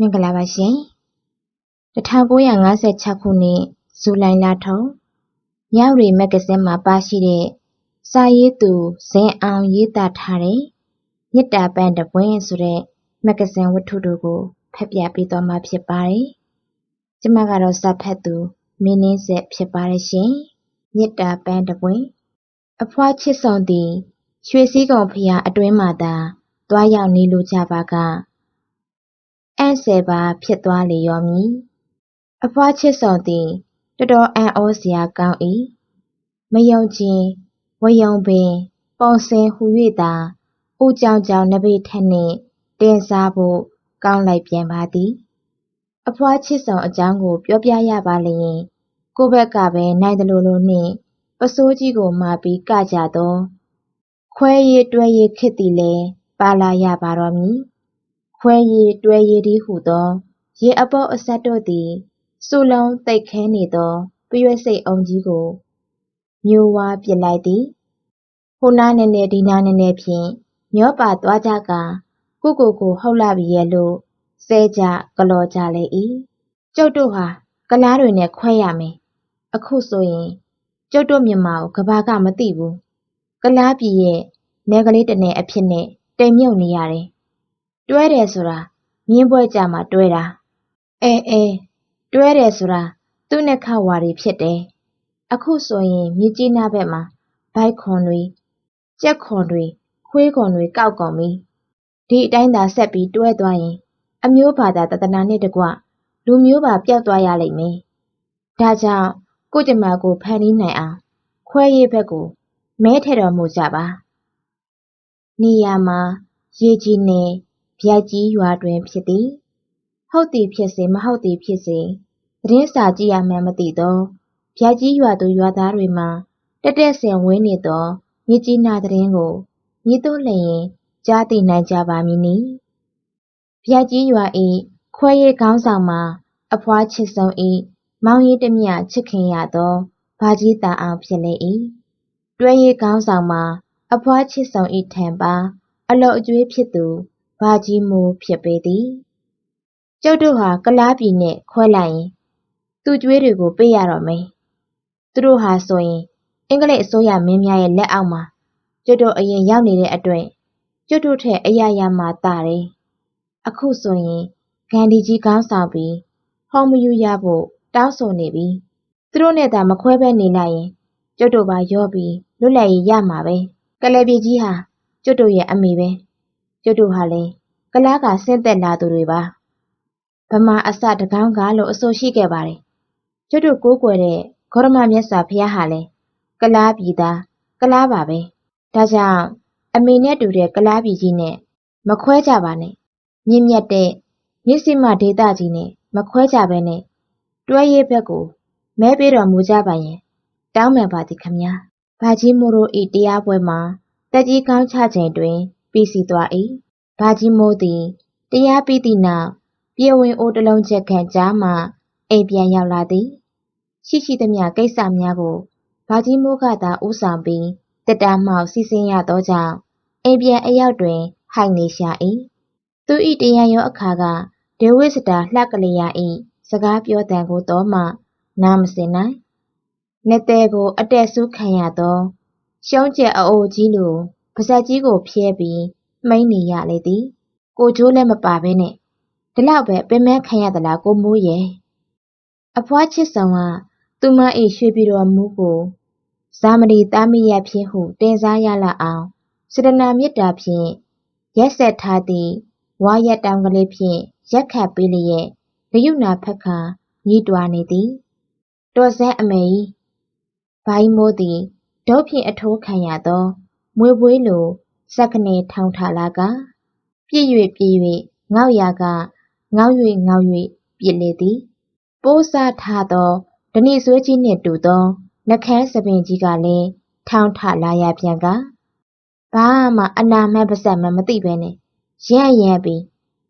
မင်္ဂလာပါရှင်1956ခုနှစ်ဇူလိုင်လထုံမြောက်ရီမဂ္ဂဇင်းမှာပါရှိတဲ့စာရေးသူဇင်အောင်ရေးသားထားတဲ့မြစ်တာပန်းတပွင့်ဆိုတဲ့မဂ္ဂဇင်းဝတ္ထုတို့ကိုဖတ်ပြပေးသွားမှာဖြစ်ပါတယ်။ကျမကတော့စာဖတ်သူမင်းနှင်းဆက်ဖြစ်ပါတယ်ရှင်။မြစ်တာပန်းတပွင့်အဖွားချစ်ဆောင်သည်ရွှေစည်းကုံဖျားအတွင်းမှသာတွားရောက်နေလိုကြပါက အံ့ဆယ်ပါဖြစ်သွားလေရောမည်အဖွားချစ်ဆောင်သည်တော်တော်အံ့ဩစရာကောင်း၏မယုံကြည်ဝယုံပင်ပုံစင်ဟူ၍သာဦးကြောင်ကြောင်နဘေထက်နှင့်တင်စားဖို့ကောင်းလိုက်ပြန်ပါသည်အဖွားချစ်ဆောင်အကြောင်းကိုပြောပြရပါလျင်ကိုဘက်ကပဲနိုင်တယ်လို့လို့နှင့်ပစိုးကြီးကိုမှာပြီးကကြသောခွဲရည်တွဲရည်ခစ်သည်လဲပါလာရပါတော့မည် ခွဲရည်တွဲရည်ဒီဟုသော ရေအပေါ်အဆက်တို့သည် စုလုံးတိတ်ခဲနေသောပြရွက်စိတ်အုံကြီးကိုမျိုးဝါပစ်လိုက်သည် ဟိုနားနဲ့နဲ့ဒီနားနဲ့နဲ့ဖြင့် မျောပါသွားကြကကိုကိုကို ဟုတ်လာပြီရဲ့လို့စဲကြ ကလော်ကြလေ၏ကျုပ်တို့ဟာကလားတွေနဲ့ ခွဲရမယ် အခုဆိုရင် ကျုပ်တို့မြန်မာကိုကဘာက မသိဘူးကလားပြည်ရဲ့ နယ်ကလေးတနယ်အဖြစ်နဲ့ တိမ်မြုပ်နေရတယ် တွဲတယ်ဆိုတာမြင်းပွဲကြမှာတွဲတာအဲအဲတွဲတယ်ဆိုတာသူ့နဲ့ခဝါတွေဖြစ်တယ်အခုဆိုရင်မြကြီးနားဘက်မှာဘိုက်ခွန်တွေကြက်ခွန်တွေခွေးခွန်တွေကောက်ကုန်ပြီဒီအတိုင်းသာဆက်ပြီးတွဲသွားရင် အမျိုးဘာသာတသနာနဲ့တကွလူမျိုးပါပျောက်သွားရလိမ့်မယ်ဒါကြောင့်ကိုကျမကိုဖန်တီးနိုင်အောင်ခွဲရေးဘက်ကိုမဲထည့်တော်မူကြပါနေရာမှာရေကြီးနယ် ဗျိုက်ကြီးရွာတွင်ဖြစ်သည်ဟုတ်သည်ဖြစ်စေမဟုတ်သည်ဖြစ်စေသတင်းစာကြည့်ရမှန်းမသိသောဗျိုက်ကြီးရွာသူရွာသားတွေမှာတက်တက်ဆင်ဝင်းနေသောမြစ်ကြီးနားသတင်းကိုမြစ်တို့လျင်ကြားသိနိုင်ကြပါမည်နီဗျိုက်ကြီးရွာ၏ခွဲရည်ကောင်းဆောင်မှာအဖွားချစ်ဆုံး၏မောင်ရီတမျှချစ်ခင်ရသောဘာကြီးတန်အောင်ဖြစ်လေ၏တွဲရည်ကောင်းဆောင်မှာအဖွားချစ်ဆုံး၏ထံပါ အလောအကျွေးဖြစ်သူ ဘာကြီးမိုးဖြစ်ပေသည်ကျုပ်တို့ဟာကလားပြည်နဲ့ခွဲလိုက်ရင်သူ့ကျွေးတွေကိုပေးရတော့မယ်သူတို့ဟာဆိုရင်အင်္ဂလိပ်အစိုးရမင်းများရဲ့လက်အောက်မှာကျုပ်တို့အရင်ရောက်နေတဲ့အတွက်ကျုပ်တို့ထက်အရာရာမှာတာတယ်အခုဆိုရင်ဂန္ဒီကြီးကောင်းဆောင်ပြီးဟောမယူရဖို့တောင်းဆိုနေပြီသူတို့နဲ့သာမခွဲဘဲနေလိုက်ရင်ကျုပ်တို့ပါရောပြီးလွတ်လပ်ရေးရမှာပဲကလေးပြည်ကြီးဟာကျုပ်တို့ရဲ့အမေပဲ ကျုပ်တို့ဟာလည်းကလားကဆင်းသက်လာသူတွေပါဗမာအစတကောင်းကားလို့အဆိုရှိခဲ့ပါတယ်ကျွတ်တို့ကိုးကွယ်တဲ့ဂေါရမမြတ်စွာဘုရားဟာလည်းကလားပြည်သားကလားပါပဲဒါကြောင့်အမေနဲ့တူတဲ့ကလားပြည်ကြီးနဲ့မခွဲကြပါနဲ့မြင့်မြတ်တဲ့မြစ်စီမဒေသကြီးနဲ့မခွဲကြဘဲနဲ့တွဲရေးဘက်ကိုမဲပေးတော်မူကြပါရင်တောင်းမယ်ပါသည်ခမညာဘာကြီးမိုးတို့ဤတရားပွဲမှာတက်ကြီးကောင်းချချိန်တွင် ပြီးစီသွား၏ဘာကြီးမိုးသည်တရားပြီးသည့်နောက်ပြေဝင်အိုးတလုံးချက်ခန့်ကြားမှအိမ်ပြန်ရောက်လာသည်ရှိရှိသမျှကိစ္စများကိုဘာကြီးမိုးကသာဥဆောင်ပြီးတက်တာမှောက်စီစဉ်ရသောကြောင့်အိမ်ပြန်အရောက်တွင်ဟိုက်နေရှာ၏သူဤတရားရောအခါကဒေဝိစတာလှကလေးရ၏စကားပြောတန်ကိုတော့မှနားမစင်နိုင်လက်သေးကို အတက်ဆူးခံရသောရှုံးကျက်အိုးကြီးလို ပါဇက်ကြီးကိုဖျဲပြီးမိန်နေရလေသည် ကိုကျိုးလည်းမပါဘဲနဲ့ဒီလောက်ပဲပင်မခံရသလားကိုမိုးရဲ့အဖွားချစ်ဆောင်ကသူမ၏ရွှေပြည်တော်မူကိုဇာမဏီသားမိရဖြင့်ဟုတင်စားရလာအောင်စေတနာမေတ္တာဖြင့်ရက်ဆက်ထားသည့်ဝါရက်တောင်ကလေးဖြင့်ရက်ခတ်ပေးလျက်ဂယုဏဖက်ခါညီးတွားနေသည်တော်စဲအမေကြီးဘိုင်းမိုးသည်ဒုတ်ဖြင့်အထိုးခံရသော မွေပွေးလိုစက်ကနေထောင်ထလာကပြည့်၍ပြည့်၍ငေါက်ရာကငေါက်၍ငေါက်၍ပြစ်လေသည် ပိုးစားထားသောဓနိဆွဲကြီးနှင့်တူသောနှကန်းစပင်ကြီးကလည်းထောင်ထလာရပြန်ကဘာမှအနာမှတ်ပါဆက်မှမသိပဲနဲ့ရန့်ရန့်ပြီး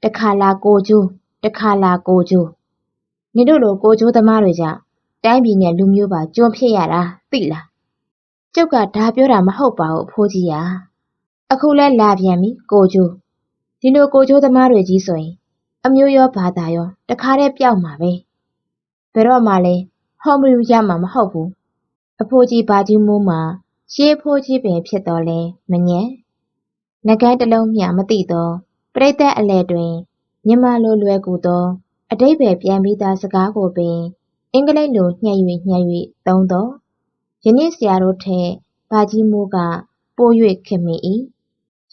တခါလာကိုကျိုးတခါလာကိုကျိုးနင်တို့လိုကိုကျိုးသမားတွေကြောင့်တိုင်းပြည်နဲ့လူမျိုးပါကျွန်းဖြစ်ရတာသိလား ကျုပ်ကဒါပြောတာမဟုတ်ပါဘူးအဖိုးကြီးอ่ะအခုလဲလာပြန်ပြီကိုကျိုးဒီလိုကိုကျိုးသမားတွေကြီးဆိုရင် အမျိုးရောဘာသာရောတခါတည်းပျောက်မှာပဲဘယ်တော့မှလည်းဟောမရူရမှာမဟုတ်ဘူးအဖိုးကြီးဘာကြီးမိုးမှာရှေးဖိုးကြီးပင်ဖြစ်တော်လဲမညံငကန်းတစ်လုံးမျှမသိတော့ပြိတ္တအလဲတွင်မြမလိုလွယ်ကူသောအတိတ်ပဲပြန်ပြီးသားစကားကိုပင် အင်္ဂလိပ်လိုညှက်၍ညှက်၍သုံးတော့ ယနေ့ဆရာတို့ထက်ဘာကြီးမိုးကပို၍ခင်မိ၏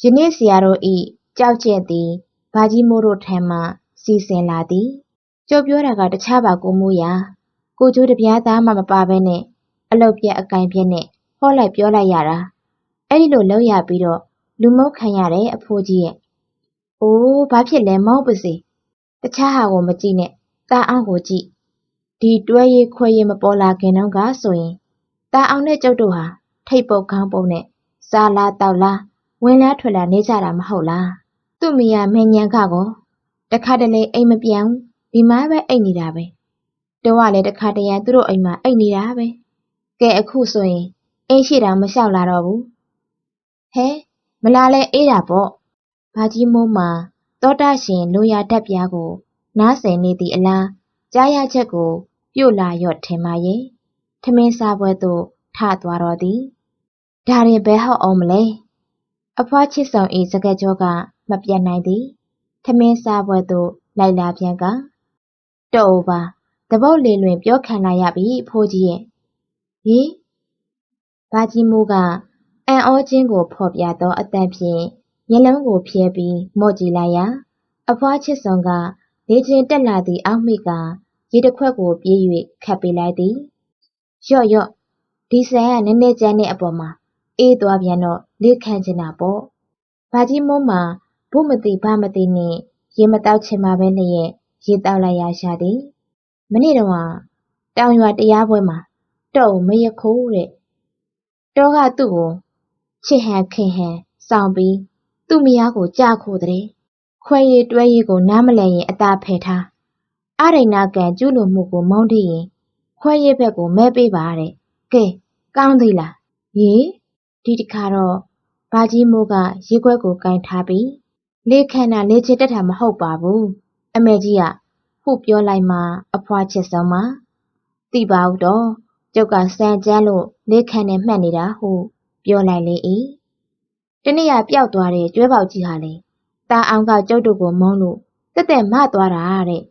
ယနေ့ဆရာတို့ဤကြောက်ကျက်သည်ဘာကြီးမိုးတို့ထံမှစီစဉ်လာသည်ကျုပ်ပြောတာကတခြားပါကိုမိုးရာကိုကျိုးတပြားသားမှမပါဘဲနဲ့အလုတ်ပြက်အကင်ပြက်နဲ့ဟောလိုက်ပြောလိုက်ရတာအဲ့ဒီလိုလောက်ရပြီးတော့လူမုတ်ခံရတဲ့အဖိုးကြီးရဲ့။အိုးဘာဖြစ်လဲမောက်ပါစေ။တခြားဟာကိုမကြည့်နဲ့တာအောင်ကိုကြည့်။ဒီတွဲရေးခွဲရေးမပေါ်လာခင်တော့ကဆိုရင် တာအောင်နဲ့ကျုပ်တို့ဟာထိတ်ပုတ်ခေါင်းပုတ်နဲ့စားလားတောက်လားဝင်လားထွက်လားနေကြတာမဟုတ်လား။သူ့မိယာမင်းညံခကောတခါတလေအိမ်မပြောင်းဒီမှာပဲအိတ်နေတာပဲ။တော့ကလည်းတခါတရံသူတို့အိမ်မှာအိတ်နေတာပဲ။ကဲအခုဆိုရင်အိမ်ရှိတာမလျှောက်လာတော့ဘူး။ဟဲမလာလဲအေးတာပေါ့။ဘာကြီးမိုးမှာသောတာရှင်လိုရာဓာတ်ပြားကို နားဆင်နေသည့်အလားကြားရချက်ကို ပြုတ်လာရော့ထင်ပါရဲ့။ ထမင်းစားပွဲသို့ထသွားတော့သည်။ဒါရင်ဘယ်ဟောက်အောင်မလဲ။အဖွားချစ်ဆောင်ဤစကကြောကမပြတ်နိုင်သည်။ထမင်းစားပွဲသို့လိုက်လာပြန်ကတော့ပါတပုတ်လေလွင်ပြောခံလာရပြီဖိုးကြီးရဲ့။ဟေးဘာကြီးမိုးကအံ့ဩခြင်းကိုဖော်ပြသောအသံဖြင့်မျက်လုံးကိုဖြဲပြီးမော့ကြည့်လိုက်ရာအဖွားချစ်စွန်ကလေကျင်တက်လာသည့်အောက်မေ့ကရေတစ်ခွက်ကိုပြေး၍ခတ်ပေးလိုက်သည်။ ရော့ရော့ဒီဆန်ကနည်းနည်းကြမ်းတဲ့အပေါ်မှာအေးသွားပြန်တော့လေခံချင်တာပေါ့။ဘာကြီးမုံမှာဘုမသိဘာမသိနဲ့ရေမတောက်ချင်မှပဲနဲ့ရဲ့ရေတောက်လိုက်ရရှာသည်။မနေ့တော့တောင်ရွာတရားပွဲမှာတော့မရခိုးတဲ့တောကသူ့ကိုချစ်ဟန်ခင်ဟန်စောင့်ပြီးသူ့မယားကိုကြခိုးတဲ့ခွဲရည်တွဲရည်ကိုနားမလည်ရင်အသာဖယ်ထားအရိဏကံကျူးလွန်မှုကိုမုန်းထိရင် ခွဲရည်ဘက်ကိုမဲပေးပါတဲ့ကဲကောင်းသေးလားဟေးဒီတခါတော့ဘာကြီးမိုးကရေခွက်ကိုကင်ထားပြီးလေခန္ဓာလေချစ်တက်တာမဟုတ်ပါဘူးအမေကြီးကဟုပြောလိုက်မှအဖွားချစ်ဆုံးမှာသိပါဦးတော့ကျုပ်ကစံကြမ်းလို့လေခန့်နဲ့မှတ်နေတာဟုပြောလိုက်လေ၏တနေ့ကပျောက်သွားတဲ့ကျွဲပေါက်ကြီးဟာလေတာအောင်ကကျုပ်တို့ကိုမုန်းလို့တက်တက်မသွားတာတဲ့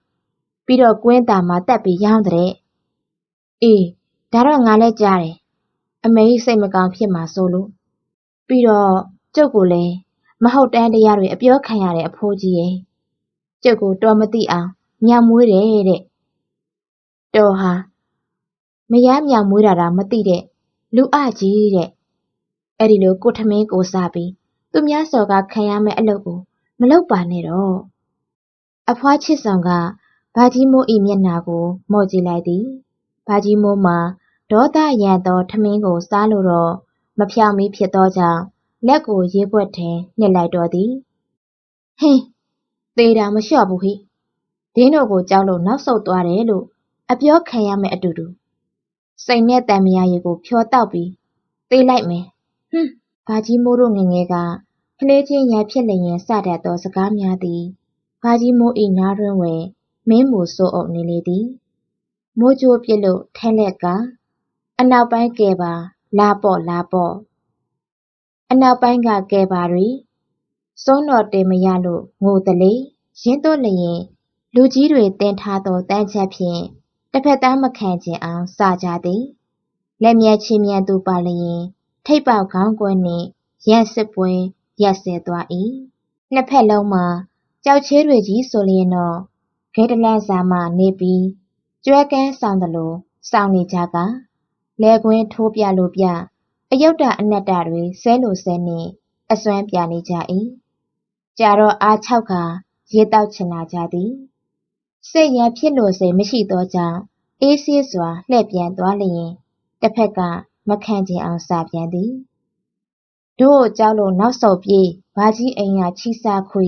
ပြီးတော့ကွင်းတာမှာတက်ပြီးရောင်းတဲ့ အေးဒါတော့ငါလည်းကြားတယ်အမေကြီးစိတ်မကောင်းဖြစ်မှာဆိုလို့ပြီးတော့ကျုပ်ကိုလည်းမဟုတ်တမ်းတရားတွေအပြောခံရတဲ့အဖိုးကြီးရဲ့ကျုပ်ကိုတော်မသိအောင်ညံမွေးတယ်တဲ့တော်ဟာမရမ်းမြောင်မွေးတာတာမသိတဲ့လူအကြီးတဲ့အဲ့ဒီလိုကိုထမင်းကိုစားပြီးသူများစော်ကခံရမယ့်အလုပ်ကိုမလုပ်ပါနဲ့တော့အဖွားချစ်ဆောင်ကဘာကြီးမိုးဤမျက်နှာကိုမော့ကြည့်လိုက်သည် ဘာကြီးမိုးမှာဒေါသရန်သောထမင်းကိုစားလို့တော့မဖြောင်မီဖြစ်သောကြောင့်လက်ကိုရေးပွက်ထင်နှစ်လိုက်တော်သည်ဟင်းသေးတာမလျှော့ဘူးဟိဒင်းတို့ကိုကြောက်လို့နောက်ဆုတ်သွားတယ်လို့အပြောခံရမယ့်အတူတူစိတ်နဲ့တန်မြာရည်ကိုဖြောတောက်ပြီးသေးလိုက်မယ်ဟွန်းဘာကြီးမိုးတို့ငငယ်ကကလေးချင်းရဖြစ်လျင်စတတ်သောစကားများသည်ဘာကြီးမိုး၏နားတွင်ဝယ်မင်းမူစိုးအုပ်နေလေသည် မိုးကြိုးပြစ်လို့ထဲလက်က အနောက်ပိုင်းကဲပါ လာပေါ့လာပေါ့အနောက်ပိုင်းကကဲပါရီစုံးတော်တင်မရလို့ငိုတလေရင်းတော့လျင် လူကြီးတွေတင်ထားသောတန်းချက်ဖြင့်တစ်ဖက်သားမခံကျင်အောင်စကြသည်လက်မြတ်ချင်းမြန်သူပါလျင် ထိပ်ပေါက်ခေါင်းကွယ်နှင့်ရက်စစ်ပွဲရက်ဆဲသွား၏နှစ်ဖက်လုံးမှာကြောက်ချေးတွေကြီးဆိုလျင်တော့ဂဲတလန့်စာမှနေပြီး ကျွဲကန်းဆောင်တယ်လို့စောင်းနေကြကလဲကွင်းထိုးပြလို့ပြအယုတ်တအနက်တတွေဆဲလို့ဆဲနှင့်အစွမ်းပြနေကြ၏ကြာတော့အား၆ခါရေတောက်ချင်လာကြသည်စိတ်ရဖြစ်လို့စိတ်မရှိသောကြောင့်အေးဆေးစွာလှည့်ပြန်သွားလျင်တစ်ဖက်ကမခံချင်အောင်စာပြန်သည်တို့ကြောက်လို့နောက်ဆုတ်ပြေးဘာကြီးအိမ်ကချီစားခွေ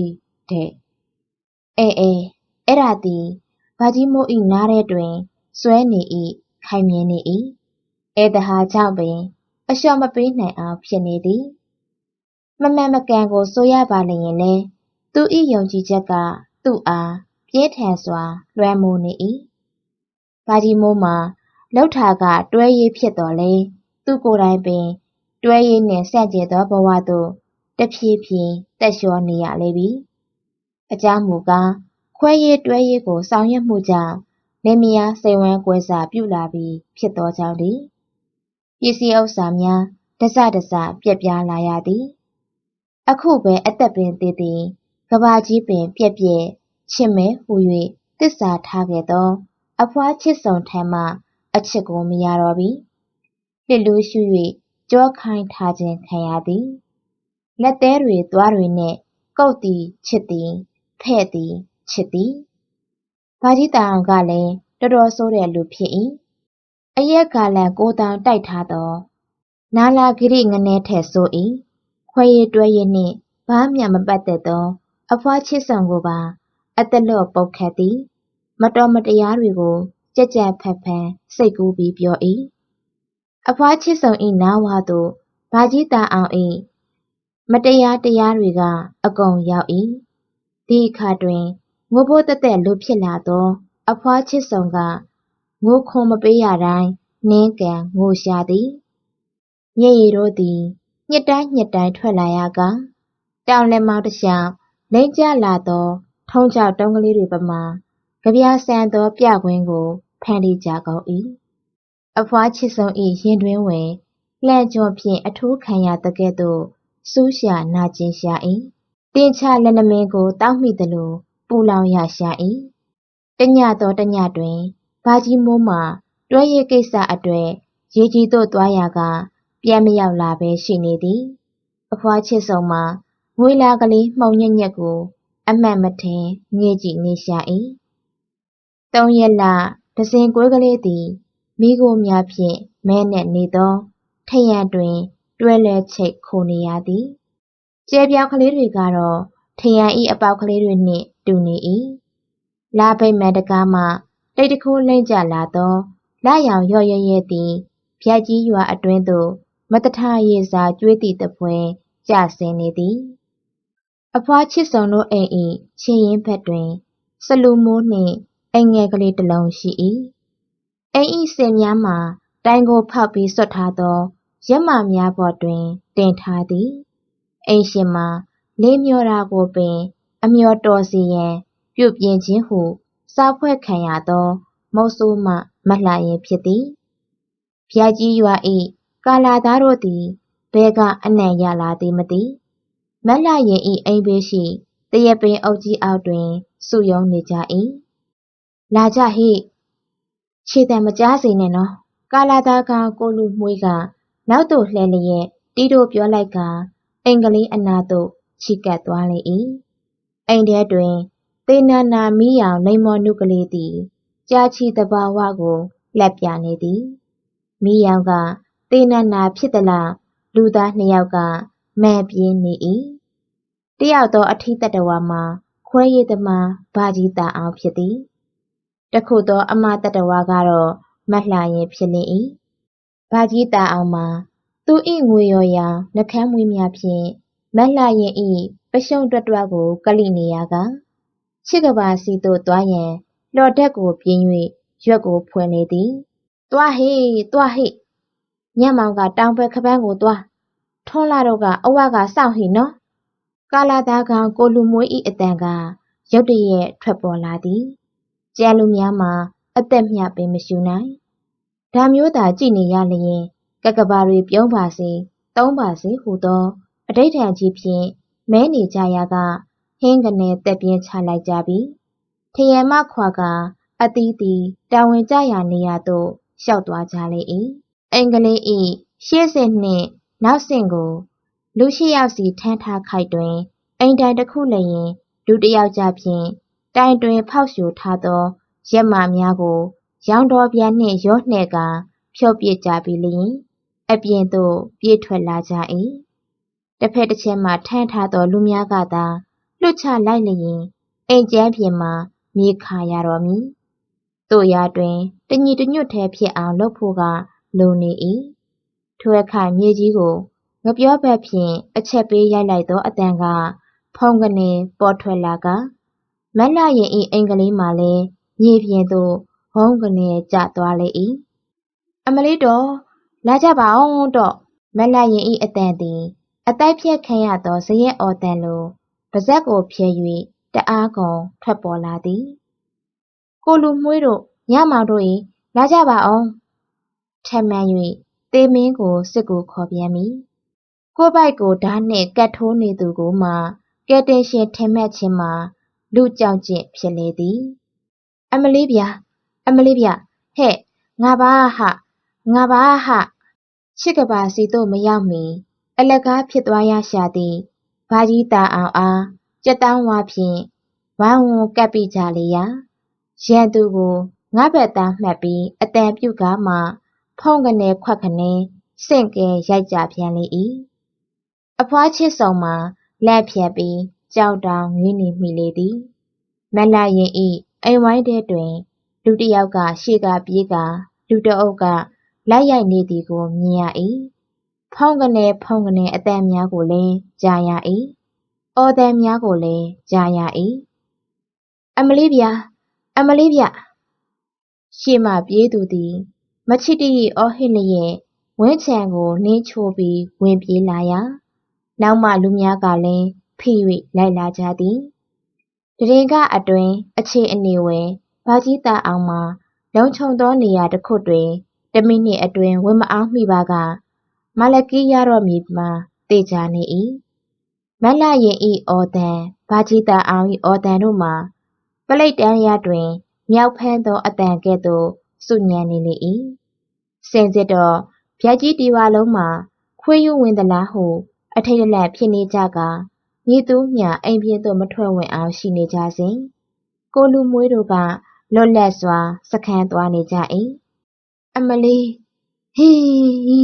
တဲ့အဲအဲအဲ့ဒါသည် ဘာကြီးမို့ဤနားတဲ့တွင်စွဲနေ၏ခိုင်မြင်နေ၏အဲတဟာကြောင့်ပင်အလျှော့မပေးနိုင်အောင်ဖြစ်နေသည်မမှန်မကန်ကိုဆိုရပါလျင်လဲသူဤယုံကြည်ချက်ကသူ့အားပြပြင်းထန်စွာလွှမ်းမိုးနေ၏ဘာကြီးမိုးမှာလှုပ်ထာကတွဲရေးဖြစ်တော်လဲသူကိုယ်တိုင်ပင် တွဲရေးနှင့်ဆန့်ကျင်သောဘဝသို့တဖြည်းဖြည်းတက်လျှောနေရလေပြီအကြောင်းမူကား ခွဲရေးတွဲရေးကို ဆောင်ရွက်မှုကြောင့်လင်မယားစိတ်ဝမ်းကွဲစာပြုလာပြီးဖြစ်သောကြောင့်သည်ပစ္စည်းဥစ္စာများတစတစပြက်ပြားလာရသည် အခုပဲအသက်ပင်သေးသည်ကဘာကြီးပင်ပြက်ပြက်ချစ်မဲဟူ၍တစ္ဆာထားခဲ့သော အဖွားချစ်ဆုံထံမှ အချစ်ကိုမရတော့ပြီလစ်လူးရှု၍ကြောခိုင်းထားခြင်းခံရသည်လက်သေးတွေသွားတွေနဲ့ကုတ်သည်ချစ်သည်ဖဲ့သည် ချစ်သည်ဘာကြီးတအောင်ကလည်းတော်တော်ဆိုးတဲ့လူဖြစ်၏အရက်ကလည်းကိုတောင်တိုက်ထားတော့နာလာဂရိငနေထဲဆို၏ခွဲရတွဲရနှင့်ဘာမှမပတ်သက်သောအဖွားချစ်ဆောင်ကိုပါအတလော့ပုတ်ခတ်သည်မတော်မတရားတွေကိုကြက်ကြက်ဖက်ဖန်စိတ်ကူးပြီးပြော၏အဖွားချစ်ဆောင်၏နားဝါသို့ဘာကြီးတာအောင်၏မတရားတရားတွေကအကုန်ရောက်၏ဒီအခါတွင် ငိုဖို့တသက်လူဖြစ်လာသောအဖွားချစ်ဆောင်ကငိုခွန်မပေးရတိုင်းနင်းကန်ငိုရှာသည်မျက်ရည်တို့သည်ညှစ်တိုင်းညှစ်တိုင်းထွက်လာရကတောင်လက်မောင်းတစ်လျှောက်လိမ့်ကျလာသောထုံးကြောက်တုံးကလေးတွေပမာကြပြားဆန်သောပြကွင်းကိုဖန်တီးကြကုန်၏အဖွားချစ်ဆုံး၏ရင်တွင်ဝင်လှန်ကြော်ဖြင့်အထိုးခံရတကဲ့သို့စူးရှာနာကျင်ရှာ၏တင်ချလက်နှမင်းကိုတောက်မိသလို ပူလောင်ရရှာ၏တညသောတညတွင်ဘာကြီးမိုးမှတွဲရကိစ္စအတွေ့ရေကြီးသို့သွားရကပြန်မရောက်လာပဲရှိနေသည်အဖွားချစ်ဆုံးမှာငွေလာကလေးမှုံညက်ညက်ကို အမှန်မထင်ငေ့ကြည့်နေရှာ၏သုံးရက်လဒဇင်ကွဲကလေးသည်မိကိုများဖြင့်မဲနဲ့နေသောထရံတွင် တွဲလဲချိတ်ခိုနေရသည်ကျဲပြောင်ကလေးတွေကတော့ ထရံဤအပေါက်ကလေးတွေနှင့်တူနေ၏လာပိတ်မန်တကားမှတိတ်တခိုးလိမ့်ကြလာသောလရောင်ရော့ရဲရဲသည်ဗျက်ကြီးရွာအတွင်းသို့မတထရေစာကျွေးသည့်တပွဲကြဆင်းနေသည်အဖွားချစ်ဆောင်တို့အိမ်ဤချင်းရင်ဘက်တွင်စလူမိုးနှင့်အိမ်ငယ်ကလေးတစ်လုံးရှိ၏အိမ်ဤစင်များမှာတိုင်ကိုဖောက်ပြီးဆွတ်ထားသောရက်မများပေါ်တွင်တင်ထားသည်အိမ်ရှင်မှာ လေးမျောတာကိုပင် အမျောတော်စီရန် ပြုပြင်ခြင်းဟု စားဖွဲ့ခံရသော မုတ်ဆိုးမှ မလှရင်ဖြစ်သည်ဗျာကြီးရွာ၏ကာလာသားတို့သည်ဘဲကအနံ့ရလာသည်မသိမလှရင်၏အိမ်ဘေးရှိတရပင်အုပ်ကြီးအောက်တွင်စုယုံနေကြ၏လာကြဟိခြေတံမကြားစေနဲ့နော်ကာလာသားကကိုလူမွေးကနောက်သို့လှဲလျက်တီးတို့ပြောလိုက်ကအိမ်ကလေးအနာသို့ ချီကပ်သွားလေ၏အိမ်ထဲတွင်သေနာနာမီးရောင်လိမ္မော်နုကလေးသည်ကြာချီတဘာဝကိုလက်ပြနေသည်မီးရောင်ကသေနာနာဖြစ်သလားလူသားနှစ်ယောက်ကမှန်ပြင်းနေ၏တယောက်သောအထီးတတဝါမှာခွဲရည်သမားဘာကြီးတာအောင်ဖြစ်သည်တခုသောအမတတဝါကတော့မလှရင်ဖြစ်နေ၏ဘာကြီးတာအောင်မှာသူ၏ငွေရော်ရာနှကမ်းမွေးများဖြင့် မလှရင်၏ပရှုံတွတ်တွတ်ကိုကလိနေရကချစ်ကဘာစီသို့သွားရန်လော်တက်ကိုပြင်း၍ရွက်ကိုဖွင့်နေသည်တွားဟေးတွားဟေးညမောင်ကတောင်ဘက်ခပန်းကိုတွားထွန်းလာတော့ကအဝကစောင့်ဟိနော်ကာလာသားကောင်ကိုလူမွေးဤအတန်ကရုတ်တရက်ထွက်ပေါ်လာသည်ကြံလူများမှာအသက်မျှပင်မရှူနိုင်ဒါမျိုးသာကြည်နေရလျင်ကကဘာတွေပြုံးပါစေသုံးပါစေဟူသော အဋိဌံကြီးဖြင့်မဲနေကြရာကဟင်းကနေတက်ပြင်းချလိုက်ကြပြီထယံမခွာကအသီးသီးတာဝန်ကျရာနေရာသို့လျှောက်သွားကြလေ၏အင်္ဂလိပ်ဤရှေ့စစ်နှင့်နောက်ဆင့်ကိုလူရှိယောက်စီထမ်းထားခိုက်တွင်အိမ်တိုင်တစ်ခုလျင်လူတစ်ယောက်ကြဖြင့်တိုင်တွင်ဖောက်ရှူထားသောရက်မများကို ရောင်တော်ပြန်နှင့်ရောနှဲ့ကာဖြုတ်ပစ်ကြပြီလျင်အပြင်သို့ပြေးထွက်လာကြ၏ တစ်ဖက်တစ်ချက်မှထမ်းထားသောလူများကသာလွတ်ချလိုက်လျင်အိမ်ကျန်းပြင်မှာမြေခါရတော်မူတို့ရာတွင်တညီတညွတ်ထဲဖြစ်အောင်လုပ်ဖို့ကလိုနေ၏ထိုအခါမြေကြီးကိုငပြောဘက်ဖြင့်အချက်ပေးရိုက်လိုက်သောအတန်က ဖုံကနေပေါ်ထွက်လာကမက်လာရင်ဤအင်္ဂလိပ်မှလည်းမြေပြင်သို့ဘုံကနေကျသွားလေ၏အမလေးတော်လာကြပါအောင်တော့မက်လာရင်ဤအတန်သည် အတိုက်ဖြတ်ခံရသောဇရက်အော်တန်လိုပါဇက်ကိုဖြဲ၍တအားကုန်ထွက်ပေါ်လာသည်ကိုလူမွှေးတို့ညမောင်တို့၏လာကြပါအောင်ထက်မှန်၍သေမင်းကိုစစ်ကိုခေါ်ပြန်မိကိုပိုက်ကိုဓာတ်နှင့်ကတ်ထိုးနေသူကိုမှကဲတင်ရှင်ထင်မှတ်ခြင်းမှာလူကြောင့်ကျင့်ဖြစ်လေသည်အမလေးဗျာအမလေးဗျဟဲ့ငါပါဟငါပါဟချစ်ကပါစီတို့မရောက်မီ အလကားဖြစ်သွားရရှာသည်ဘာကြီးတာအောင်အားကြက်တောင်းဝါဖြင့်ဝိုင်းဝန်းကပ်ပိကြလေရာရန်သူကိုငါဘက်သားမှတ်ပြီးအတန်ပြုတ်ကားမှဖုံးကနေခွက်ကနေစင့်ကဲရိုက်ကြပြန်လေ၏အဖွားချစ်ဆောင်မှာလက်ဖြတ်ပြီးကြောက်တောင်ငင်းနေမိလေသည်မလာရင်ဤအိမ်ဝိုင်းထဲတွင်လူတစ်ယောက်ကရှေ့ကပြေးကလူတအုပ်ကလိုက်ရိုက်နေသည်ကိုမြင်ရ၏ ဖုံးကနေဖုံးကနေအတန်များကိုလည်းကြားရ၏အော်တန်များကိုလည်းကြားရ၏အမလေးဗျာအမလေးဗျရှေ့မှပြေးသူသည် မချစ်တရီအော်ဟစ်လျက်ဝင်းချံကိုနင်းချိုးပြီးဝင်ပြေးလာရာနောက်မှလူများကလည်းဖိ၍လိုက်လာကြသည်တရင်ကအတွင်အခြေအနေဝင်ဘာကြီးတာအောင်မှာလုံခြုံသောနေရာတစ်ခုတွင်တမိနစ်အတွင်ဝင်မအောင်မိပါက မလကီရတော့မည်မှာတေချာနေ၏မလရင်ဤအော်တန်ဘာကြီးတာအောင်ဤအော်တန်တို့မှာပလိတ်တန်းရတွင် မြောက်ဖန်းသောအတန်ကဲ့သို့စုညံနေလေ၏စင်စစ်တော့ဗျာကြီးတီဝါလုံးမှာခွေးယူဝင်သလားဟု အထိတ်အလန့်ဖြစ်နေကြကမြေသူမျှအိမ်ပြင်သို့မထွက်ဝင်အောင်ရှိနေကြစဉ်ကိုလူမွေးတို့ကလွတ်လပ်စွာစခန်းသွားနေကြ၏အမလေးဟီဟီ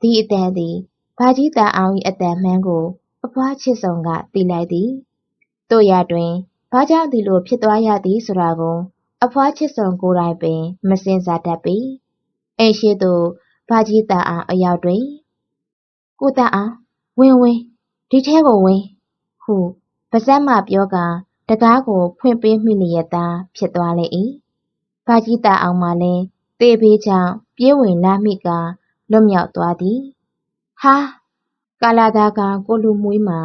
ဒီအတန်သည်ဘာကြီးတာအောင်၏အတန်မှန်းကိုအဖွားချစ်ဆုံးကသိလိုက်သည်တို့ရတွင်ဘာကြောင့်ဒီလိုဖြစ်သွားရသည်ဆိုတာကိုအဖွားချစ်ဆုံးကိုယ်တိုင်ပင် မစင်စားတတ်ပေအိမ်ရှိသို့ဘာကြီးတာအောင်အရောက်တွင်ကိုတာအောင်ဝင်ဝင်ဒီထဲကိုဝင်ဟုပါဇက်မှပြောကာတကားကိုဖွင့်ပေးမိလျက်သားဖြစ်သွားလေ၏ဘာကြီးတာအောင်မှလည်းတေဘေးကြောင့်ပြေးဝင်လာမိက လွတ်မြောက်သွားသည်ဟာကာလာသားကကိုလူမွေးမှာ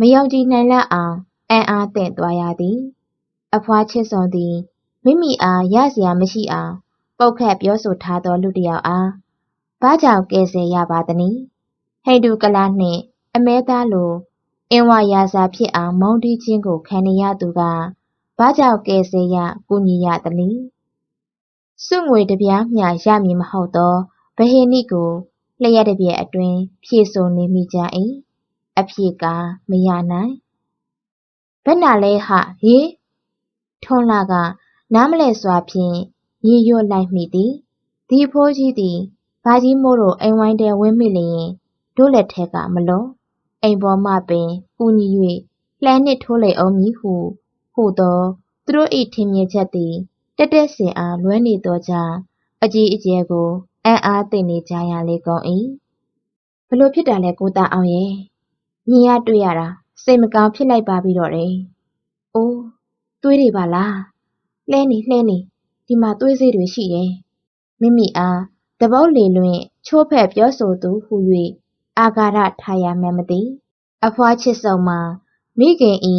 မယုံကြည်နိုင်လောက်အောင်အံ့အားသင့်သွားရသည်အဖွားချစ်စွန်သည်မိမိအားရစရာမရှိအောင်ပုတ်ခတ်ပြောဆိုထားသောလူတစ်ယောက်အားဘာကြောင့်ကယ်ဆယ်ရပါသနည်းဟိန္ဒူကလာနှင့် အမဲသားလိုအင်းဝရာဇာဖြစ်အောင်မုန်းတီးခြင်းကိုခံနေရသူကဘာကြောင့်ကယ်ဆယ်ရကူညီရသနည်းစုငွေတပြားမျှရမည်မဟုတ်သော ဗဟိနိကိုလျက်တပြက်အတွင်းဖြည့်ဆို့နေမိကြ၏အဖြစ်ကမရနိုင်ဘယ်နာလဲဟာဟေထွန်းလာက နားမလဲစွာဖြင့်ရေရွတ်လိုက်မိသည်ဒီဖိုးကြီးသည်ဘာကြီးမိုးတို့အိမ်ဝိုင်းထဲဝင်းမိလျင်တို့လက်ထက်ကမလွန်အိမ်ပေါ်မှပင်ကူညီ၍လှမ်းနှင့်ထိုးလေအောင်မည်ဟုဟုသောသူတို့၏ထင်မြင်ချက်သည်တက်တက်စင်အားလွဲနေသောကြောင့်အကြီးအကျယ်ကို အံ့အားသင့်နေကြရလေကုန်၏ဘလို့ဖြစ်တာလဲကိုသားအောင်ရဲ့မြင်ရတွေ့ရတာစိတ်မကောင်းဖြစ်လိုက်ပါပြီတော့တယ်။အိုးသွေးတွေပါလားလှဲနေလှဲနေဒီမှာသွေးစေးတွေရှိတယ်။မိမိအားတပုတ်လေလွင့်ချိုးဖက်ပြောဆိုသူဟု၍အာဃာတထားရမှန်းမသိအဖွားချစ်ဆုံမှာမိခင်ဤ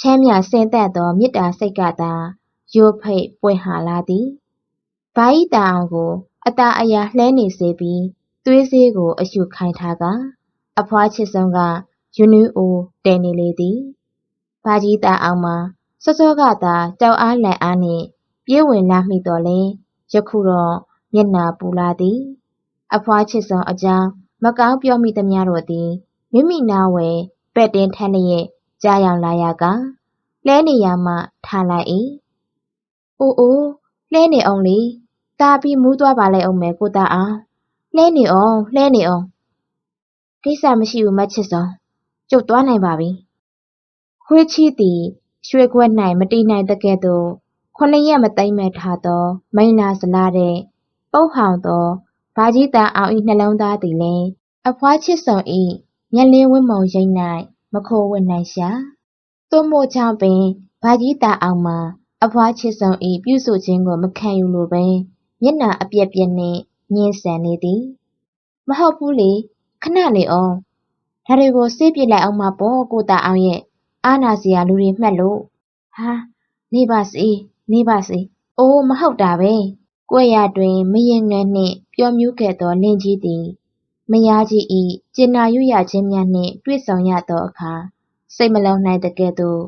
ချမ်းမြဆင်းသက်သောမေတ္တာစိတ်ကသာရိုးဖိတ်ပွင့်ဟာလာသည်ဘာဤတအောင်ကို အตาအရာလှဲနေစေပြီးသွေးစေးကိုအယူခိုင်းထားကအဖွားချစ်ဆုံးကယူနူးအိုတဲနေလေသည်ဘာကြီးတအောင်မှာစောစောကသာကြောက်အားလန့်အားနှင့်ပြေးဝင်လာမိတော်လဲယခုတော့မျက်နာပူလာသည် အဖွားချစ်ဆုံးအကြောင်းမကောင်းပြောမိသမျှတို့သည်မိမိနာဝယ်ပဲ့တင်ထမ်းလျက်ကြားယောင်လာရကလဲနေရမှထားလိုက်၏အိုးအိုးလဲနေအောင်လေ တာပြီးမူးသွားပါလေအောင်မယ်ကိုတာအောင်လဲနေအောင်လဲနေအောင်ကိစ္စမရှိဘူးမချစ်ဆုံးကျုပ်သွားနိုင်ပါပြီခွေးချီသည်ရွှေခွက်၌မတိနိုင်တဲ့ကဲ့သို့ခုနှစ်ရက်မသိမ့်မဲ့ထားသောမိန်နာစလားတဲ့ပုတ်ဟောင်သောဘာကြီးတန်အောင်ဤနှလုံးသားသည်လည်းအဖွားချစ်ဆောင်ဤမျက်လင်းဝင်းမုံရိပ်၌မခိုးဝတ်နိုင်ရှာသို့မို့ကြောင့်ပင်ဘာကြီးတာအောင်မှာအဖွားချစ်ဆုံးဤပြုစုခြင်းကိုမခံယူလိုပင် မျက်နှာအပြက်ပြက်နှင့်ညှင်းဆန်နေသည်မဟုတ်ဘူးလေခဏနေအောင်ဒါတွေကိုစေးပြစ်လိုက်အောင်မှာပေါ့ကိုတာအောင်ရဲ့အာနာစရာလူတွေမှတ်လို့ဟာနေပါစေနေပါစေအိုးမဟုတ်တာပဲကွက်ရတွင်မရင်ငယ်နှင့်ပျော်မြူးခဲ့သောလင်းကြီးသည်မယားကြီး၏ကျင်နာရွရခြင်းများနှင့်တွေ့ဆောင်ရသောအခါစိတ်မလုံးနိုင်တဲ့ကဲ့သို့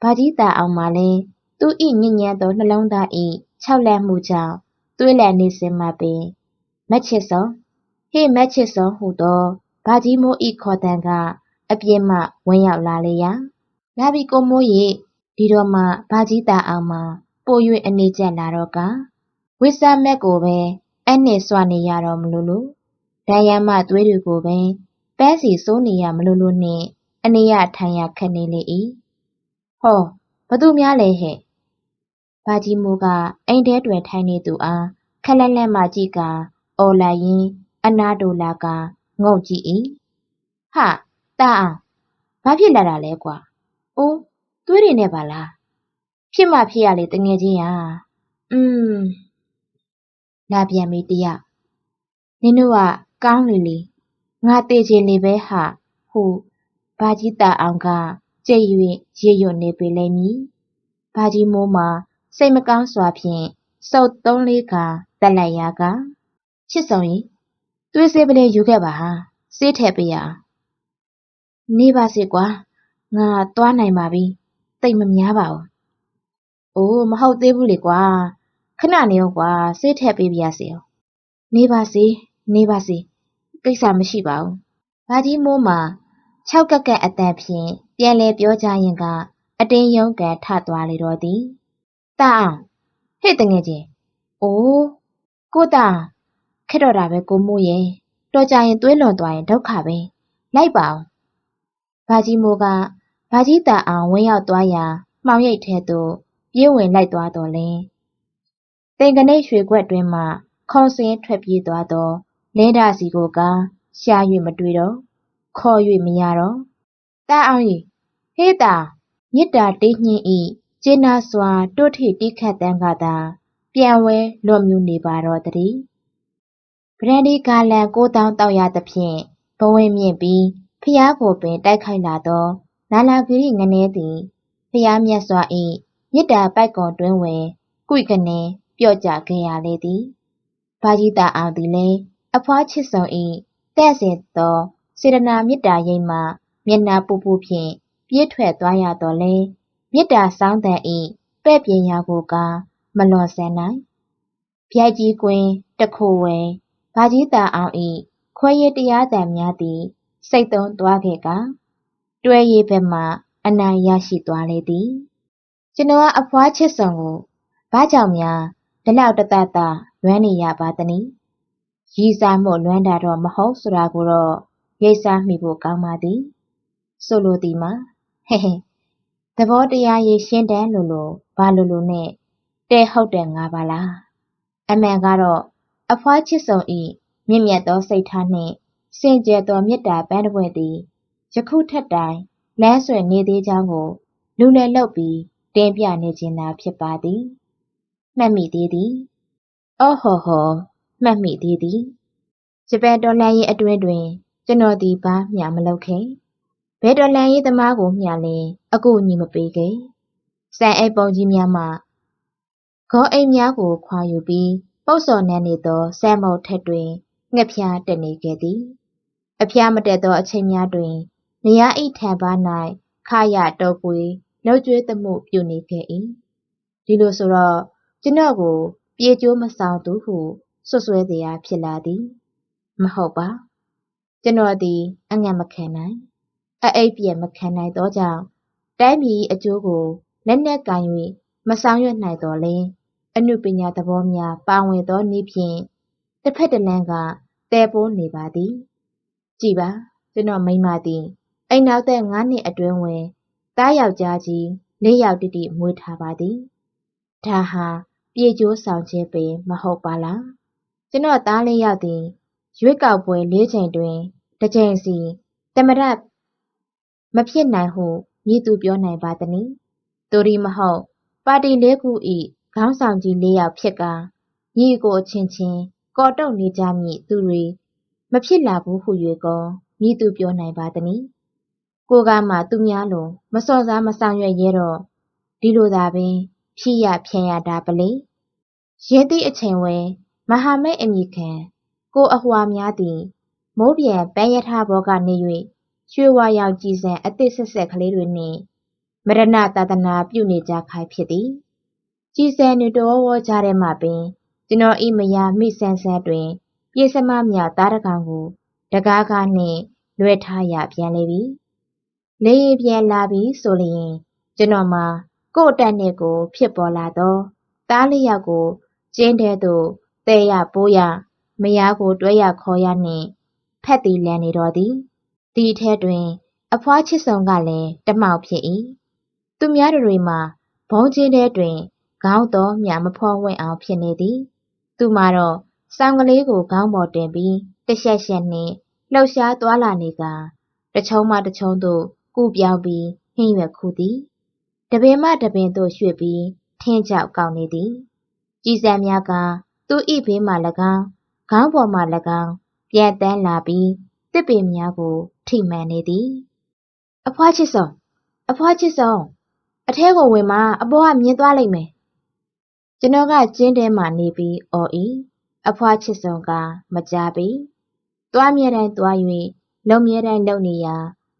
ဘာကြီးတာအောင်မှလည်းသူ၏ညဉ့်ညမ်းသောနှလုံးသား၏ခြောက်လန့်မှုကြောင့် သွေးလည်နေစဉ်မှပင်မက်ချစ်စောဟေ့မက်ချစ်စောဟုသောဘာကြီးမိုး၏ခေါ်တံကအပြင်းမှဝင်ရောက်လာလေရာလာပြီကိုမိုး၏ဒီတော့မှဘာကြီးတာအောင်မှပို၍အနေကျက်လာတော့ကဝိဆာမက်ကိုပဲအဲ့နဲ့စွနေရတော့မလို့လို့ဒိုင်ယမ်းမသွေးတွေကိုပဲပဲစီစိုးနေရမလို့လို့နှင့်အနေရထိုင်ရခက်နေလေ၏ဟောဘသူများလဲဟဲ့ ဘာကြီးမိုးကအိမ်ထဲတွင်ထိုင်နေသူအားခက်လက်လက်မှကြည့်ကအော်လိုက်ရင်အနာဒိုလာကငုတ်ကြည့်၏ဟာတာအောင်ဘာဖြစ်လာတာလဲကွာအိုးသွေးတွေနဲ့ပါလားဖြစ်မှဖြစ်ရလေတငယ်ချင်းရာอืมလာပြန်ပြီတယောက်နင်တို့ကကောင်းလေလေငါတေချင်နေပဲဟာဟုဘာကြီးတာအောင်ကကြိတ်၍ရေရွတ်နေပေလိမ့်မည်ဘာကြီးမိုးမှာ စိတ်မကောင်းစွာဖြင့်စုပ်သုံးလေးကတက်လိုက်ရာကချစ်ဆောင်ရင်သွေးစေးပလေးယူခဲ့ပါဟာစေးထည့်ပေးရအောင်နေပါစေကွာငါသွားနိုင်ပါပြီတိတ်မများပါဘူးအိုးမဟုတ်သေးဘူးလေကွာခဏနေအောင်ကွာစေးထည့်ပေးပြရစေအောင်နေပါစေနေပါစေကိစ္စမရှိပါဘူးဘာကြီးမိုးမှာ၆ကက်ကက်အတန်ဖြင့်ပြန်လဲပြောကြရင်ကအတင်းယုံကန်ထသွားလေတော့သည် တာအောင်ဟဲ့တငယ်ချင်းအိုးကိုတာခက်တော့တာပဲကိုမိုးရဲ့တော်ကြရင်သွေးလွန်သွားရင်ဒုက္ခပဲလိုက်ပါအောင်ဘာကြီးမိုးကဘာကြီးတာအောင်ဝင်းရောက်သွားရာမှောင်ရိပ်ထဲသို့ပြေးဝင်လိုက်သွားတော်လင်တင်ကနေရွှေခွက်တွင်မှခုံစင်းထွက်ပြေးသွားသောလင်းဒါစီကိုကရှာ၍မတွေ့တော့ခေါ်၍မရတော့တာအောင်ရီဟေးတာမြစ်တာတိတ်ညင်းဤ ကျင်းနာစွာတိုးထိတိခတ်တန်းကသာပြန်ဝဲလွတ်မြူနေပါတော့တည်းဗရန်ဒီဂါလန်ကိုတောင်းတောက်ရသဖြင့်ဘဝင်မြင့်ပြီးဖျားကိုပင်တိုက်ခိုက်လာသောနာလာဂရိငနေသည်ဖျားမြတ်စွာ၏မြစ်တာပိုက်ကွန်တွင်ဝင်ကုိကနေပြော့ကြခဲ့ရလေသည်ဘာကြီးတာအောင်သည်လည်းအဖွားချစ်ဆုံး၏တဲ့စင်သောစေတနာမေတ္တာရိပ်မှမျက်နှာပူပူဖြင့်ပြေးထွက်သွားရတော့လေ မေတ္တာစောင်းတန်၏ပဲ့ပြင်ရာကိုကမလွန်ဆန်နိုင်ဗျိုက်ကြီးကွင်းတခိုဝဲဘာကြီးတာအောင်၏ခွဲရတရားတန်များသည် စိတ်သုံးသွားခဲ့ကတွဲရည်ဘက်မှအနိုင်ရရှိသွားလေသည်ကျွန်တော်ကအဖွားချစ်ဆောင်ကိုဘာကြောင့်များဒီလောက်တတတလွမ်းနေရပါသနည်းရည်စားမှုလွမ်းတာတော့မဟုတ်ဆိုတာကိုတော့ရိပ်စားမိဖို့ကောင်းပါသည်ဆိုလိုသည်မှာဟဲ့ဟဲ့ သဘောတရားရေးရှင်းတန်းလို့လို့ဘာလို့လို့နဲ့တဲဟုတ်တယ်ငါပါလားအမှန်ကတော့အဖွားချစ်ဆုံးဤမြင့်မြတ်သောစိတ်ထားနှင့်စင်ကြယ်သောမေတ္တာပန်းတပွဲသည်ယခုထက်တိုင်လမ်းဆွဲနေသေးကြောင်းကိုလူလည်လုပ်ပြီးတင်ပြနေခြင်းသာဖြစ်ပါသည်မှတ်မိသေးသည်အော်ဟော်ဟော်မှတ်မိသေးသည်ဂျပန်တော်လှန်ရေးအတွင်းတွင် ကျွန်တော်ဒီဘာမျှမလုပ်ခဲ့ ဘယ်တော်လှန်ရေးသမားကိုမျှလင်အကူအညီမပေးခဲ့စံအိပ်ပုံကြီးများမှဂေါအိမ်များကိုခွာယူပြီးပုတ်စော်နှံနေသောဆဲမုတ်ထက်တွင်ငှက်ဖျားတက်နေခဲ့သည်အဖျားမတက်သောအချိန်များတွင်နေရဤထံပါ၌ခရတောပွေလှုပ်ကျွေးသမှုပြုနေခဲ့၏ဒီလိုဆိုတော့ကျွန်တော်ကို ပြေကျိုးမဆောင်သူဟုဆွဆွဲတရားဖြစ်လာသည်မဟုတ်ပါကျွန်တော်သည်အငတ်မခံနိုင် အအိပ်ပြက်မခံနိုင်သောကြောင့်တိုင်းပြည်အကျိုးကိုလက်နက်ကင်၍မဆောင်ရွက်နိုင်တော်လဲအနုပညာသဘောများပါဝင်သောနည်းဖြင့်တစ်ဖက်တစ်လမ်းကတဲပိုးနေပါသည်ကြည်ပါကျွန်တော်မိမသည်အိမ်နောက်သက်9နှစ်အတွင်းဝင်သားယောက်ျားကြီး၄ယောက်တိတိမွေးထားပါသည်ဒါဟာပြေကျိုးဆောင်ခြင်းပင်မဟုတ်ပါလားကျွန်တော်သားလေးယောက်သည်ရွေးကောက်ပွဲ၄ချိန်တွင်တစ်ချိန်စီတမရ မဖြစ်နိုင်ဟုမည်သူပြောနိုင်ပါသနည်းတူရီမဟုတ်ပါတီလေးခုဤခေါင်းဆောင်ကြီးလေးယောက်ဖြစ်ကာညီကိုအချင်းချင်းကော်တုတ်နေကြမည်သူတွေမဖြစ်လာဘူးဟု၍ကောမည်သူပြောနိုင်ပါသနည်းကိုကမှသူများလိုမစော်စားမဆောင်ရွက်ရဲတော့ဒီလိုသာပင်ဖြည့်ရဖြန်ရတာပလေရင်းသည့်အချိန်ဝဲမဟာမိတ်အမိခံကိုအဟွာများသည်မိုးပြန်ပန်းရထားဘောကနေ၍ ရွှေဝါရောင်ကြည်စံအသစ်ဆက်ဆက်ကလေးတွေနှင့်မရဏသာသနာပြုနေကြခိုင်ဖြစ်သည်ကြည်စံတွေတော်ဝေါ်ကြတဲ့မှပင် ကျွန်တော်ဤမယာမိဆန်းဆန်းတွင် ပြေစမမြသားတကောင်ကိုတကားကားနှင့်လွဲထားရပြန်လေပြီလေရင်ပြန်လာပြီဆိုလျင် ကျွန်တော်မှာကို့အတက်နဲ့ကို ဖြစ်ပေါ်လာတော့သားလေးယောက်ကိုကျင်းတဲ့သို့တဲရပိုးရမယားကိုတွဲရခေါ်ရနှင့်ဖက်တီလန်နေတော်သည် ဒီအထက်တွင် အဖွားချစ်ဆောင်ကလည်းတမောက်ဖြစ်၏သူများတွေမှာဘုံချင်းတဲ့တွင်ခေါင်းတော်မြမဖောဝင့်အောင်ဖြစ်နေသည် သူမှာတော့စောင်းကလေးကိုခေါင်းပေါ်တင်ပြီးတရှက်ရှက်နှင့်လှုပ်ရှားသွားလာနေကတချုံမှတချုံသို့ကူပြောင်းပြီးဟင်းရွက်ခုသည်တပင်မှတပင်သို့ရွှေ့ပြီးထင်းကြောက်ကောက်နေသည်ကြည်စံများကသူဤဘေးမှ၎င်းခေါင်းပေါ်မှ၎င်းပြန်တန်းလာပြီးတစ်ပင်များကို ထိမှန်နေသည်အဖွားချစ်ဆုံးအဖွားချစ်ဆုံးအထဲကိုဝင်မှအပေါ်ကမြင်သွားလိမ့်မယ်ကျွန်တော်ကကျင်းထဲမှနေပြီးအော်ဤအဖွားချစ်ဆုံးကမကြပြီသွားမြဲတိုင်းသွား၍လုံမြဲတိုင်းလုံနေရာ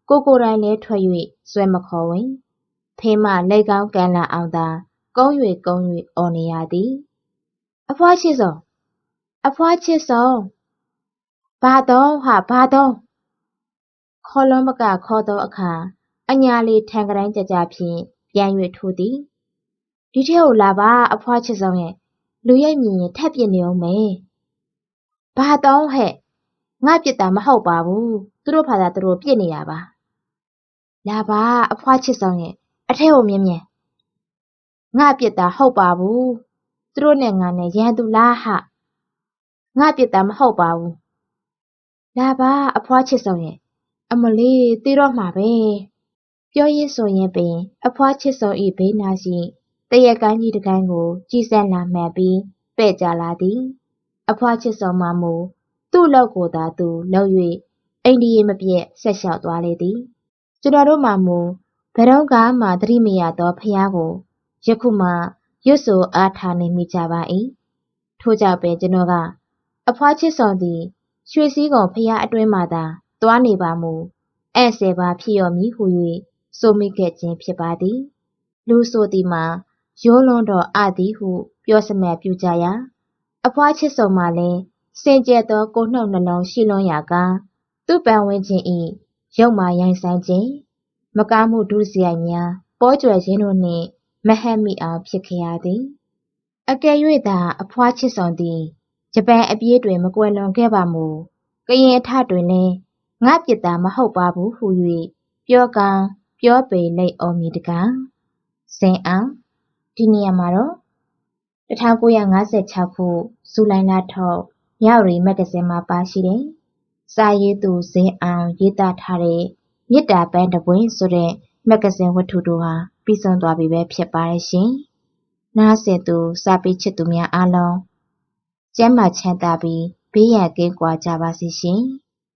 ကိုကိုတိုင်းလဲထွက်၍ဆွဲမခေါ်ဝင်ဖေးမလက်ကောင်းကန်လာအောင်သာကုန်း၍ကုန်း၍အော်နေရသည်အဖွားချစ်ဆုံးအဖွားချစ်ဆုံးဘာတော့ဟာဘာတော့ ခေါ်လုံးမကခေါ်သောအခါအညာလေးထန်ကတိုင်းကြကြဖြင့်ပြန်၍ထိုးသည်ဒီထဲကိုလာပါအဖွားချစ်ဆုံးရဲ့လူရိပ်မြင်ရင်ထက်ပြစ်နေအောင်မယ်ဘာတော့ဟဲ့ငါပြစ်တာမဟုတ်ပါဘူးသူတို့ဖာသာသူတို့ပြစ်နေတာပါလာပါအဖွားချစ်ဆုံးရဲ့အထဲကိုမြင်မြင်ငါပြစ်တာဟုတ်ပါဘူးသူတို့နဲ့ငါနဲ့ရန်သူလားဟငါပြစ်တာမဟုတ်ပါဘူးလာပါအဖွားချစ်ဆုံးရဲ့ အမလေးတေးတော့မှာပဲပြောရင်းဆိုရင်ပင် အဖွားချစ်ဆုံးဤဘေးနာရှိတရကန်းကြီးတကန်းကိုကြည်စက်လာမှန်ပြီးပဲ့ကြလာသည် အဖွားချစ်ဆုံးမမူသူ့လောက်ကိုသာသူလှုပ်၍အိန္ဒိယမပြက်ဆက်လျှောက်သွားလေသည်ကျွန်တော်တို့မှမူဘယ်တော့မှသတိမရသောဖះကိုယခုမှရွတ်ဆိုအားထားနေမိကြပါ၏ထို့ကြောင့်ပင်ကျွန်တော်ကအဖွားချစ်ဆောင်သည်ရွှေစည်းကုန်ဖះအတွင်းမှသာ သွားနေပါမူအဲ့ဆယ်ပါဖြစ်ရောမည်ဟု၍ဆိုမိခဲ့ခြင်းဖြစ်ပါသည် လူဆိုသည်မှာရိုးလွန်းတော်အသည်ဟုပြောစမဲ့ပြုကြရာအဖွားချစ်ဆုံးမှလည်းစင်ကြယ်သောကိုနှုတ်နှလုံးရှိလွန်းရာကသူ့ပန်ဝင်းခြင်းဤရုပ်မာရိုင်းဆိုင်ခြင်းမကားမှုဒုစရိုက်များပေါ်ကျွယ်ခြင်းတို့နှင့်မဟတ်မိအောင်ဖြစ်ခဲ့ရသည်အကယ်၍သာအဖွားချစ်ဆောင်သည်ဂျပန်အပြေးတွင်မကွယ်လွန်ခဲ့ပါမူကရင်အထတွင်လည်း ငါပြစ်တာမဟုတ်ပါဘူးဟု၍ပြောကောင်းပြောပေလိတ်အော်မီတကားစင်အောင်ဒီနေရာမှာတော့1956ခုဇူလိုင်လထုတ်ရရီမဂ္ဂဇင်းမှာပါရှိတယ်။စာရေးသူဇင်အောင်ရေးသားထားတဲ့မြစ်တာပန်းတပွင့်ဆိုတဲ့မဂ္ဂဇင်းဝတ္ထုတို့ဟာပြီးဆုံးသွားပြီပဲဖြစ်ပါတယ်ရှင်။နားဆင်သူစာပေချစ်သူများအားလုံးကျမ်းမာချမ်းသာပြီးဘေးရန်ကင်းကွာကြပါစေရှင်။